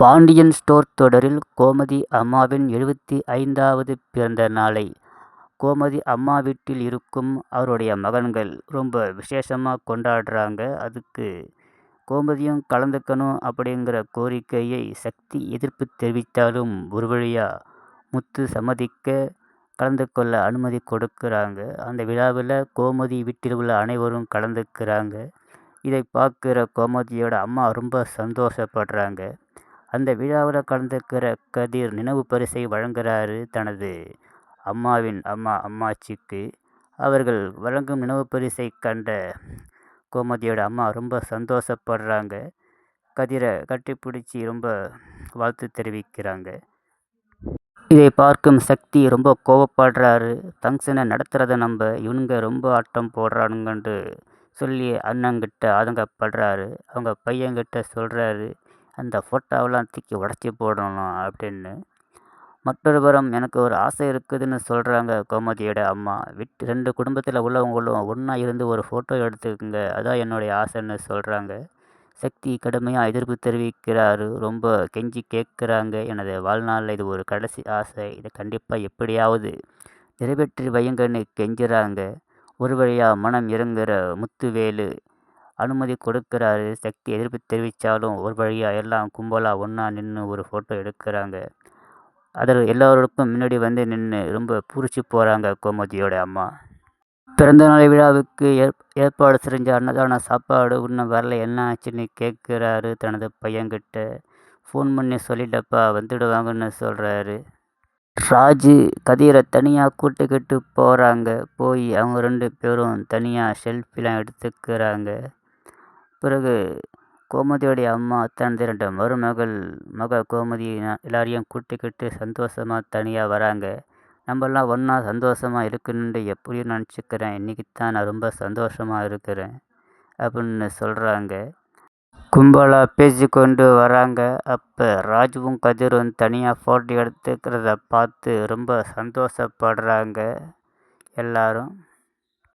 Pandian store தொடரில் கோமதி அம்மாவின் எழுபத்தி ஐந்தாவது பிறந்த நாளை. கோமதி அம்மா வீட்டில் இருக்கும் அவருடைய மகன்கள் ரொம்ப விசேஷமாக கொண்டாடுறாங்க. அதுக்கு கோமதியும் கலந்துக்கணும் அப்படிங்கிற கோரிக்கையை சக்தி எதிர்ப்பு தெரிவித்தாலும் ஒரு வழியாக முத்து சம்மதிக்க கலந்து கொள்ள அனுமதி கொடுக்குறாங்க. அந்த விழாவில் கோமதி வீட்டில் உள்ள அனைவரும் கலந்துக்கிறாங்க. இதை பார்க்குற கோமதியோட அம்மா ரொம்ப சந்தோஷப்படுறாங்க. அந்த விழாவில் கலந்துக்கிற கதிர் நினைவு பரிசை வழங்குறாரு தனது அம்மாவின் அம்மா அம்மாச்சிக்கு. அவர்கள் வழங்கும் நினைவு பரிசை கண்ட கோமதியோட அம்மா ரொம்ப சந்தோஷப்படுறாங்க. கதிரை கட்டிப்பிடிச்சி ரொம்ப வாழ்த்து தெரிவிக்கிறாங்க. இதை பார்க்கும் சக்தி ரொம்ப கோவப்படுறாரு. ஃபங்க்ஷனை நடத்துகிறத நம்ப இவனுங்க ரொம்ப ஆட்டம் போடுறானுங்கன்ட்டு சொல்லி அண்ணங்கிட்ட ஆதங்கப்படுறாரு. அவங்க பையன்கிட்ட சொல்கிறாரு அந்த ஃபோட்டோவெல்லாம் தூக்கி உடச்சி போடணும் அப்படின்னு. மற்றொரு புறம் எனக்கு ஒரு ஆசை இருக்குதுன்னு சொல்கிறாங்க கோமதியோட அம்மா. விட்டு ரெண்டு குடும்பத்தில் உள்ளவங்களும் ஒன்றா இருந்து ஒரு ஃபோட்டோ எடுத்துக்கோங்க அதான் என்னுடைய ஆசைன்னு சொல்கிறாங்க சக்தி கடுமையாக எதிர்ப்பு தெரிவிக்கிறாரு ரொம்ப கெஞ்சி கேட்குறாங்க எனது வாழ்நாளில் இது ஒரு கடைசி ஆசை இதை கண்டிப்பாக எப்படியாவது நிறைவேற்றி வையுங்கன்னு கெஞ்சுறாங்க. ஒரு வழியாக மனம் இறங்குற முத்துவேலு அனுமதி கொடுக்குறாரு. சக்தி எதிர்ப்பு தெரிவித்தாலும் ஒரு வழியாக எல்லாம் கும்பலாக ஒன்றா நின்று ஒரு ஃபோட்டோ எடுக்கிறாங்க. அதில் எல்லோருக்கும் முன்னாடி வந்து நின்று ரொம்ப பூரிச்சு போகிறாங்க கோமதியோட அம்மா. பிறந்தநாள் விழாவுக்கு ஏற் ஏற்பாடு செஞ்ச அன்னதான சாப்பாடு இன்னும் வரல. என்ன ஆச்சுன்னு கேட்குறாரு தனது பையன்கிட்ட. ஃபோன் பண்ணி சொல்லிட்டப்பா வந்துடுவாங்கன்னு சொல்கிறாரு ராஜு கதிரை தனியாக கூட்டுக்கிட்டு போகிறாங்க போய் அவங்க ரெண்டு பேரும் தனியாக செல்ஃபிலாம் எடுத்துக்கிறாங்க. பிறகு கோமதியோடைய அம்மா தனது ரெண்டு மருமகள் மக கோமதி எல்லாரையும் கூட்டிக்கிட்டு சந்தோஷமாக தனியாக வராங்க. நம்மெல்லாம் ஒன்றா சந்தோஷமாக இருக்கணுன்ட்டு எப்படியும் நினச்சிக்கிறேன். இன்றைக்கி தான் நான் ரொம்ப சந்தோஷமாக இருக்கிறேன் அப்படின்னு சொல்கிறாங்க கும்பலாக பேசிக்கொண்டு வராங்க. அப்போ ராஜுவும் கதிரும் தனியாக ஃபோட்டோ எடுத்துக்கிறத பார்த்து ரொம்ப சந்தோஷப்படுறாங்க எல்லாரும்.